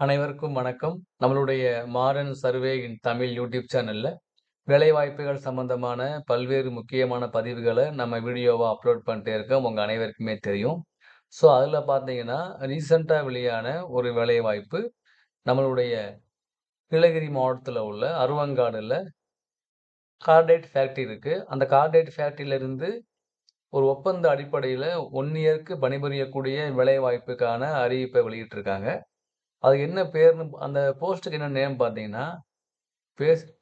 அனைவருக்கும் வணக்கம். நம்மளுடைய modern survey in Tamil YouTube சேனலில் வேலைவாய்ப்புகள் சம்பந்தமான பல்வேறு முக்கியமான பதிவுகளை நம்ம வீடியோவாக அப்லோட் பண்ணிட்டே இருக்கோம். உங்கள் அனைவருக்குமே தெரியும். ஸோ, அதில் பார்த்தீங்கன்னா, ரீசண்டாக வெளியான ஒரு வேலைவாய்ப்பு, நம்மளுடைய நீலகிரி மாவட்டத்தில் உள்ள அருவங்காடில் கார்டேட் ஃபேக்ட்ரி இருக்குது அந்த கார்டேட் ஃபேக்ட்ரியிலிருந்து ஒரு ஒப்பந்த அடிப்படையில் ஒன் இயர்க்கு பணிபுரியக்கூடிய வேலைவாய்ப்புக்கான அறிவிப்பை வெளியிட்டிருக்காங்க. அது என்ன பேர்னு அந்த போஸ்ட்டுக்கு என்ன நேம் பார்த்தீங்கன்னா, base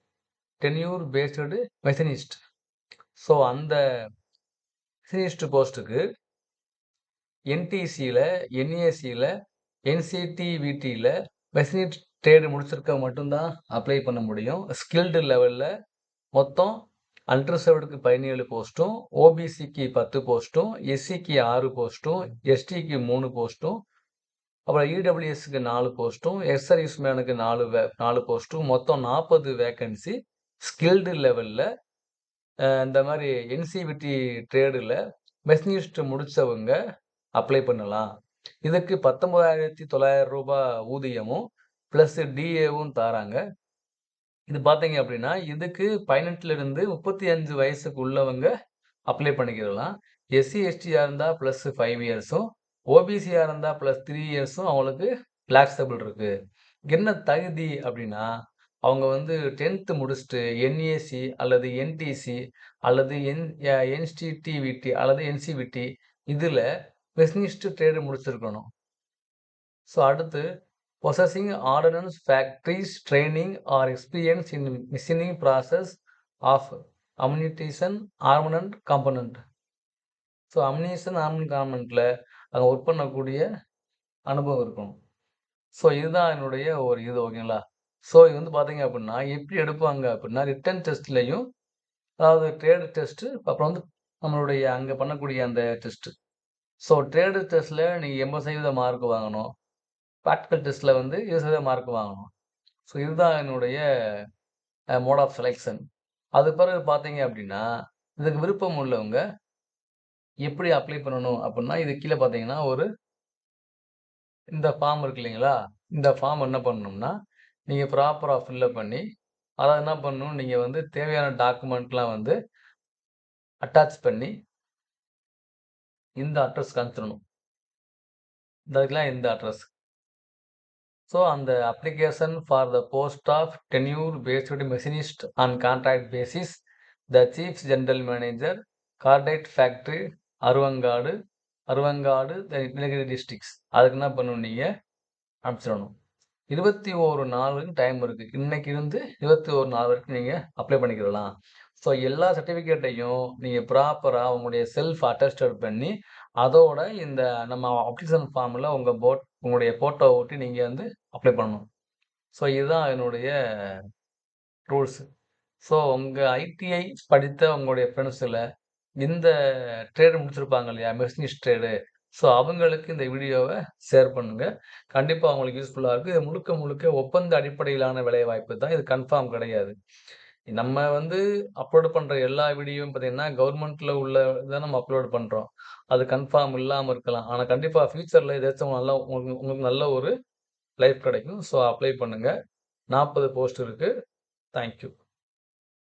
tenure based machinist. So, அந்த மெஷினிஸ்ட் போஸ்ட்டுக்கு என்டிசியில் என்ஏசியில் என்சிடிவிடியில் மெஷினிஸ்ட் ட்ரேடு முடிச்சிருக்க மட்டும்தான் அப்ளை பண்ண முடியும். ஸ்கில்டு லெவலில் மொத்தம் அன்ரிசர்வ்டுக்கு 17 போஸ்ட்டும், ஓபிசிக்கு 10 போஸ்ட்டும், எஸ்சிக்கு ஆறு போஸ்ட்டும், எஸ்டிக்கு மூணு போஸ்ட்டும், அப்புறம் இடபிள்யூஎஸ்க்கு நாலு போஸ்ட்டும், எக்ஸ் சர்வீஸ் மேனுக்கு 4 வே நாலு போஸ்ட்டும், மொத்தம் 40 வேக்கன்சி ஸ்கில்டு லெவலில் இந்த மாதிரி என்சிபிடி ட்ரேடில் மெஷினிஸ்ட் முடித்தவங்க அப்ளை பண்ணலாம். இதுக்கு பத்தொம்பதாயிரத்தி தொள்ளாயிரம் ரூபாய் ஊதியமும், ப்ளஸ் டிஏவும் தராங்க இது பார்த்தீங்க அப்படின்னா இதுக்கு 18லிருந்து 35 வயசுக்கு உள்ளவங்க அப்ளை பண்ணிக்கிடலாம். எஸ்சி, எஸ்டியாக இருந்தால் ப்ளஸ் ஃபைவ் இயர்ஸும், ஓபிசியாக இருந்தால் ப்ளஸ் த்ரீ இயர்ஸும் அவங்களுக்கு ஃப்ளெக்ஸிபிள் இருக்குது என்ன தகுதி அப்படின்னா அவங்க வந்து 10த் முடிச்சுட்டு என்ஏசி அல்லது என்டிசி அல்லது என் என்சிடிவிடி அல்லது என்சிவிடி இதில் மெஷினிஸ்ட் ட்ரேடு முடிச்சிருக்கணும். ஸோ, அடுத்து possessing ordnance factories training or experience in machining process of ammunition armament component. So, ammunition armament காம்போனன்ட்ல அங்க ஒர்க் பண்ணக்கூடிய அனுபவம் இருக்கணும். ஸோ, இதுதான் என்னுடைய ஒரு இது ஓகேங்களா? ஸோ, இது வந்து பார்த்தீங்க அப்படின்னா எப்படி எடுப்பாங்க அப்படின்னா ரிட்டன் டெஸ்ட்லயும் அதாவது ட்ரேடு டெஸ்ட், அப்புறம் வந்து நம்மளுடைய அங்கே பண்ணக்கூடிய அந்த டெஸ்ட். ஸோ, ட்ரேடு டெஸ்ட்டில் நீங்கள் எண்பது சதவீத மார்க் வாங்கணும். ப்ராக்டிக்கல் டெஸ்ட்ல வந்து 20% மார்க் வாங்கணும். ஸோ, இதுதான் என்னுடைய மோட் ஆஃப் செலெக்ஷன் அது பிறகு பார்த்தீங்க அப்படின்னா இதுக்கு விருப்பம் உள்ளவங்க எப்படி அப்ளை பண்ணணும் அப்படின்னா இது கீழே பார்த்தீங்கன்னா, ஒரு இந்த ஃபார்ம் இருக்கு இல்லைங்களா? இந்த ஃபார்ம் என்ன பண்ணணும்னா, நீங்கள் ப்ராப்பராக ஃபில்லப் பண்ணி, அத என்ன பண்ணணும், நீங்கள் வந்து தேவையான டாக்குமெண்ட்லாம் வந்து அட்டாச் பண்ணி இந்த அட்ரஸ்க்கு அனுப்பிச்சிடணும். இந்த இந்த அட்ரஸ். ஸோ, அந்த application for the post of tenure based machinist on contract basis, the chief general manager, cordite factory Aruvankadu, Aruvankadu, the Nilgiri district அதுக்கு என்ன பண்ணணும் நீங்க அனுப்பிச்சிடணும். 21 நாள் நாளுக்கு டைம் இருக்கு. இன்னைக்கு இருந்து 21 நாள் வரைக்கும் நீங்க அப்ளை பண்ணிக்கிடலாம். ஸோ, எல்லா சர்டிஃபிகேட்டையும் நீங்கள் ப்ராப்பராக உங்களுடைய செல்ஃப் அட்டஸ்டட் பண்ணி, அதோட இந்த நம்ம அப்ளிகேஷன் ஃபார்மில் உங்கள் போட் உங்களுடைய ஃபோட்டோ ஒட்டி நீங்கள் வந்து அப்ளை பண்ணணும். ஸோ, இதுதான் என்னுடைய ரூல்ஸு ஸோ, உங்கள் ஐடிஐ படித்த உங்களுடைய ஃப்ரெண்ட்ஸில் இந்த ட்ரேடு முடிச்சிருப்பாங்க இல்லையா? Machinist trade. ஸோ, அவங்களுக்கு இந்த வீடியோவை ஷேர் பண்ணுங்கள் கண்டிப்பாக அவங்களுக்கு யூஸ்ஃபுல்லாக இருக்கும். இது முழுக்க முழுக்க ஒப்பந்த அடிப்படையிலான வேலைவாய்ப்பு தான். இது கன்ஃபார்ம் கிடையாது. நம்ம வந்து அப்லோட் பண்ற எல்லா வீடியோவும் பார்த்தீங்கன்னா, கவர்மெண்ட்ல உள்ள நம்ம அப்லோட் பண்றோம். அது கன்ஃபார்ம் இல்லாம இருக்கலாம். ஆனா கண்டிப்பா ஃபியூச்சர்ல ஏதாச்சும் நல்லா உங்களுக்கு உங்களுக்கு நல்ல ஒரு லைஃப் கிடைக்கும். ஸோ, அப்ளை பண்ணுங்க. 40 போஸ்ட் இருக்கு. Thank you.